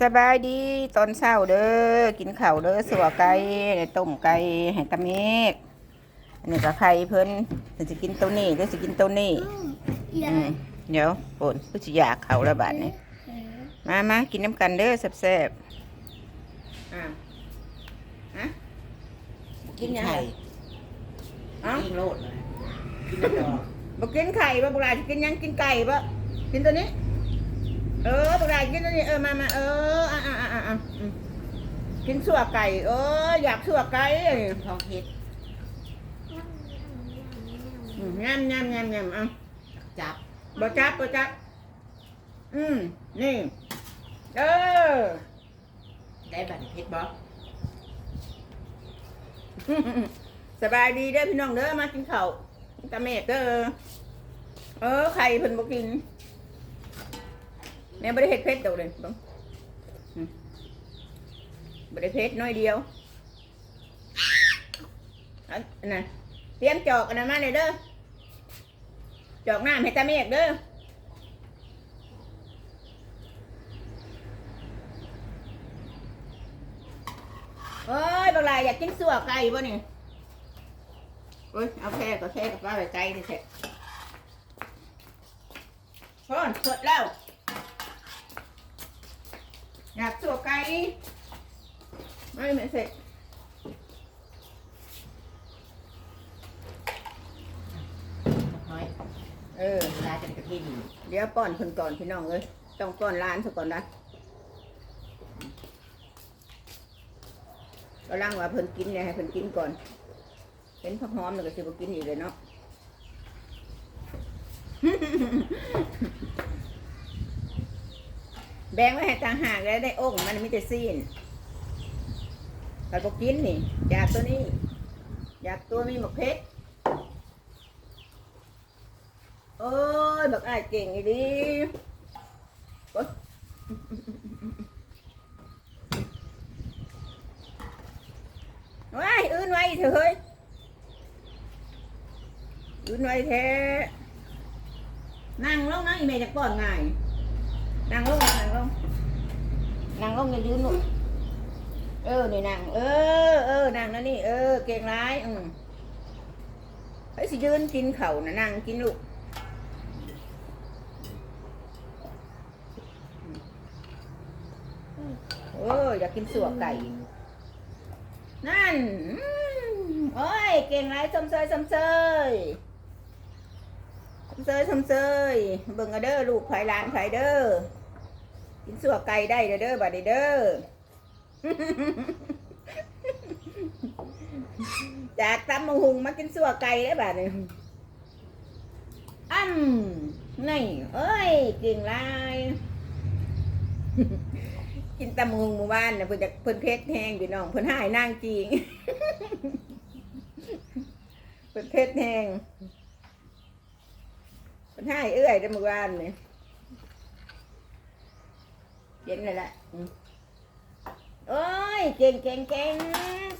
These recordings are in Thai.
สบายดีตอนเช้าเด้อกินข้าวเด้อสัวไก่ได้ต้มไก่ให้ตาเมกอันนี้ก็ไข่เพิ่นเพิ่นสิกินตัวนี้หรือสิกินตัวนี้อืมเดี๋ยวโอนผู้สิอยากข้าวละบาทนี่มามากินน้ำกันเด้อแซ่บๆอ่าฮะกินยังไงไข่เอ้ากินโลดเลยกินแต่ดอกบ่กินไข่บ่บุราสิกินหยังกินไก่บ่กินตัวนี้ เออบุรากินตัวนี้เออมามาเอออะอะอะอะอะอืมกินสัวไก่เอออยากสัวไก่ทองเฮ็ดอืมยำยำยำยำเอะจับบ่จับบ่จับ อืมนี่ เออ ได้บัตรเพชรบ่สบายดีเด้อพี่น้องเด้อมากินข้าวตาเมกเด้อเออไข่เพิ่นบ่กิน แม่บ่ได้เฮ็ดเผ็ดดอกเลยบังอืมบ่ได้เผ็ดน้อยเดียวอันน่ะเตรียมจอกอันนั้นมาเลยเด้อจอกน้ำให้ตาเมกเด้อเอ้ยบักหลายอยากกินสัวไก่บ่นี่เอ้ยเอาแค่ก็แค่กับป้าไปไกลนี่แท้พอนสดแล้ว อยากสัวไก่ไม่ไม่เสร็จน้อยเออเวลาจะไปกระเทียมเดี๋ยวป้อนคนก่อนพี่น้องเอ้ยต้องป้อนร้านซะก่อนนะก็ร่างว่าเพิ่นกินเนี่ยให้เพิ่นกินก่อนเห็นผักหอมแล้วก็สิบ่กินอีกเลยเนาะ แบ่งไว้ให้ต่างหากแล้วได้องค์มันมีแต่ซีนแต่บอกกินนี่ อยากตัวนี้ อยากตัวมีหมกเพชรโอ้ยบักอ้ายเก่งอีดีโอ๊ยว้ายอื่นไว้เถอะเฮ้ยอื่นไว้แท้นั่งลงนั่งอีเมย์จะป้อนง่าย นั่งลงนั่งลงนั่งลงอย่ายืนหนุเออนี่นั่งเออเออนั่งนะนี่เออเก่งร้ายอืมไอ้สิยืนกินเข่านะนั่งกินลูกเอออยากกินสัวไก่ นั่นอืมโอ้ยเก่งร้ายสมเซยสมเซยสมเซยสมเซยเบิ่งเอาเด้อลูกไผหลานไผเด้อ กินสัวไก่ได้เด้อเด้อบัดเด้อจากตำมะฮุงมากินสัวไก่ได้บัดนี้อ้ำนี่เอ้ยเก่งหลายกินตำมะฮุงหมู่บ้านน่ะเพิ่นจะเพิ่นเพชรแห้งพี่น้องเพิ่นหายนางจริงเพิ่นเพชรแห้งเพิ่นหายเอื้อยได้อหมู่บ้านนี่ เย็นเลยแหละโอ้ยเก่งเก่งเก่ง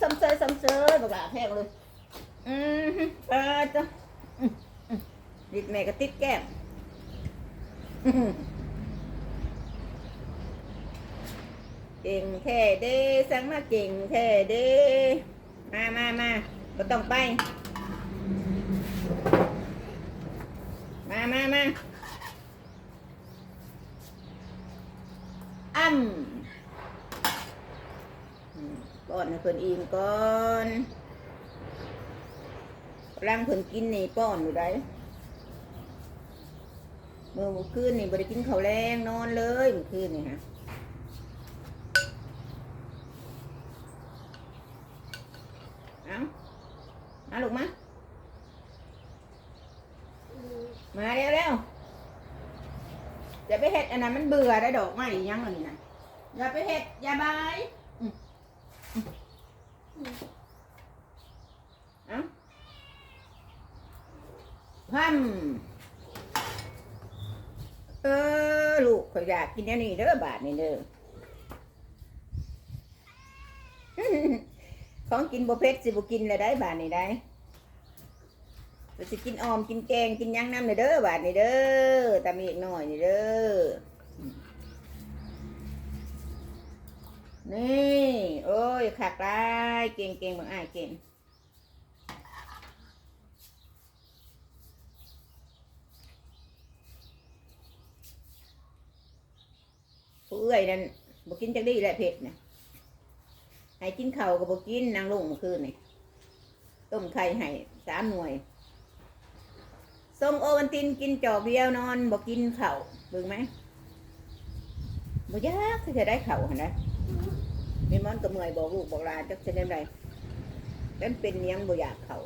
สมเสยสมเสยบอกว่าแพงเลยอืมเปิดจ้ะอืมอืมดิดแม่ก็ติดแก้มอืมเก่งแท้เด้สั่งมาเก่งแท้เด้มามามาก็ต้องไป มามามา อ้ำอืมก่อนให้เพิ่นอิ่มก่อนร่างเพิ่นกินนี่ป้อนอยู่ได้เมื่อคืนนี่บ่ได้กินข้าวแรงนอนเลยเมื่อคืนนี่ฮะเอามาลูกมามาเร็วเร็วอย่าไปเห็ดอันนั้นมันเบื่อได้ดอกไม้ยังอันนี้นะ อย่าไปเห็ดอย่าบายเอาพัมเออลูกข่อยอยากกินอันนี้เด้อบาทนี่เด้อของกินบ่เผ็ดสิบ่กินเลยได้บาทนี่ได้สิกินออมกินแกงกินหยังน้ำนี่เด้อบาทนี่เด้อตามีอีกหน่อยนี่เด้อ นี่โอ้ยขากลายเก่งเก่งบางอ้ายเก่งผู้เอื้อยนั่นบอกกินจักดีแหละเผ็ดนะให้กินเข้าก็บอกกินนางลุงเมื่อคืนนี่ต้มไข่ให้สามหน่วยส้มโอวันตินกินจอกเดียวนอนบอกกินเข้าบิ่งไหมบ่ยากที่จะได้เข้าวหันนะมี มันก็เมื่อยบอกลูกบอกหลานจักจะได้ไรเป็นเป็นเนียงบ่อยากเขา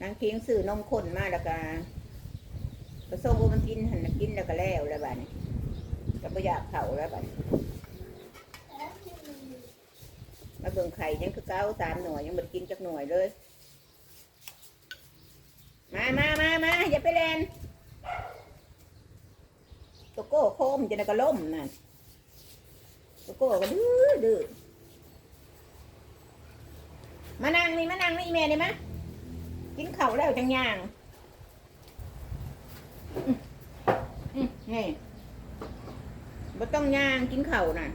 นางเคียงซื้อนมข้นมากแล้วก็ผสมโอมันกินหันกินแล้วก็แล้วแล้วบ้านี้ก็บ่อยากเขาแล้วบ้านมาเบิ่งไข่ยังคือเก้าตามหน่วยยังบ่กินจักหน่วยเลย มามามามาอย่าไปเล่น โกโก้โคมจะได้ก็ล่มนั่นโกโก้ก็ดื้อดื้อมานั่งนี่มานั่งนี่แม่นี่มะกินเข้าแล้วจังย่างนี่บ่ต้องย่างกินเข้าน่ะ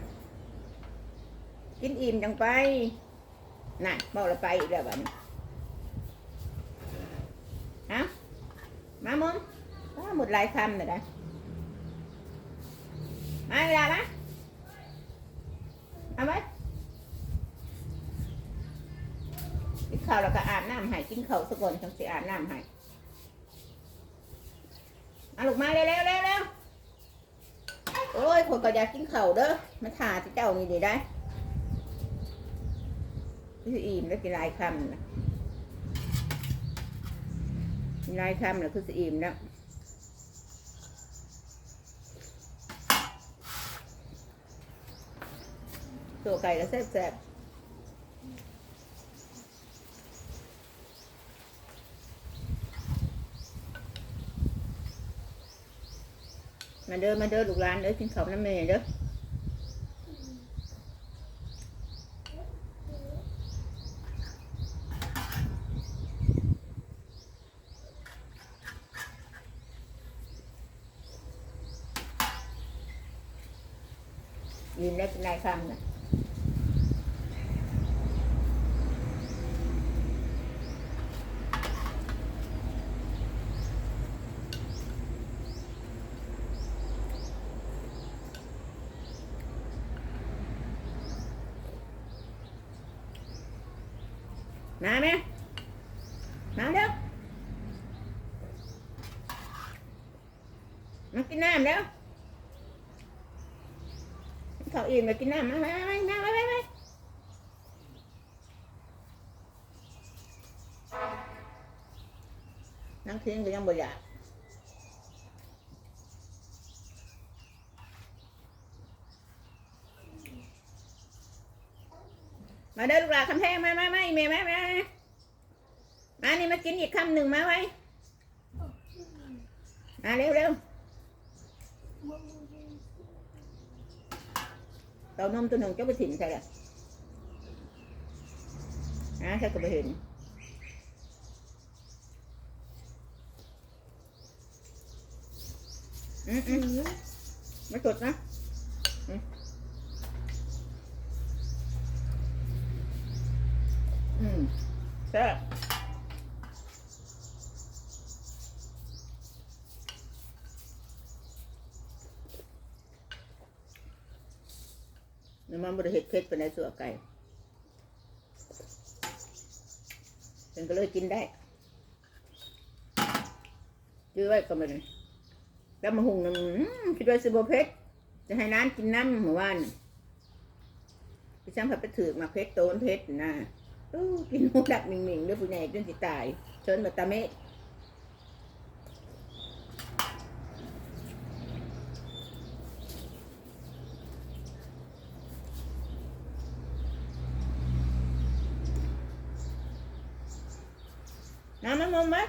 กินอิ่มจังไปน่ะเมาและไปอีกแล้วบัดนี้ฮะมามมว้าหมดหลายคำเลยนะ มาเวลาปะเอาไหมกินข้าวแล้วก็อาบน้ำให้กินข้าวสักก่อนจังสิอาบน้ำให้มาลูกมาเร็วเร็วเร็วเร็วโอ้ยคนก็อยากกินข้าวเด้อมาถ่าที่เจ้านี่ดีได้คืออิ่มแล้วกินหลายคำนะกินหลายคำแล้วคืออิ่มแล้ว ตัวไก่ก็แซ่บๆมาเด้อมาเด้อลูกหลานเด้อกินข้าวน้ำเมย์เด้อยินได้กินนายคำนะ มาไหมมาเร็วมากินน้ำเร็วเขาอิ่มมากินน้ำมาไปไปมาไปไปไปนั่งเทียงก็ยังบ่อยาก เด้อลูกหลานคำแพงมามามาอีเมย์มามามานี่มากินอีกคำหนึ่งมาไว้มาเร็วเร็วเต้านมตัวหนึ่งเจ้าไปถิ่นใช่ไหมอะใช่ก็ไปเห็นอืมอืมไม่สดนะอืม อืมแซ่บน้ำมันบริเห็ดเผ็ดไปในสัวไก่เป็นก็เลยกินได้จื้อไว้ก็ไม่ได้แล้วมาหุงน้ำคิดว่าสิบเผ็ดจะให้น้ำกินน้ำเมื่อวานพี่ช่างพัดไปถือมาเพชรโตนเพชรนะ อู้กินหมูดักหมิ่งๆด้วยผู้ใหญ่จนสิตายเชิญมาตาเมะน้ำมันมมั้ย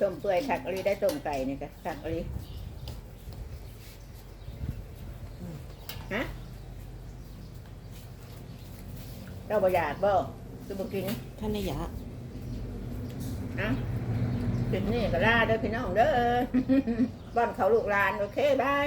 ต้มเปื่อยผักอะไรได้ต้มไก่นี่ก็ผักอะไรฮะเจ้าบ่อยากบ่คือบ่กินท่านนายะอะจุดนี้ก็ลาเด้อพี่น้องเด้อบ้านเขาลูกหลานโอเคบาย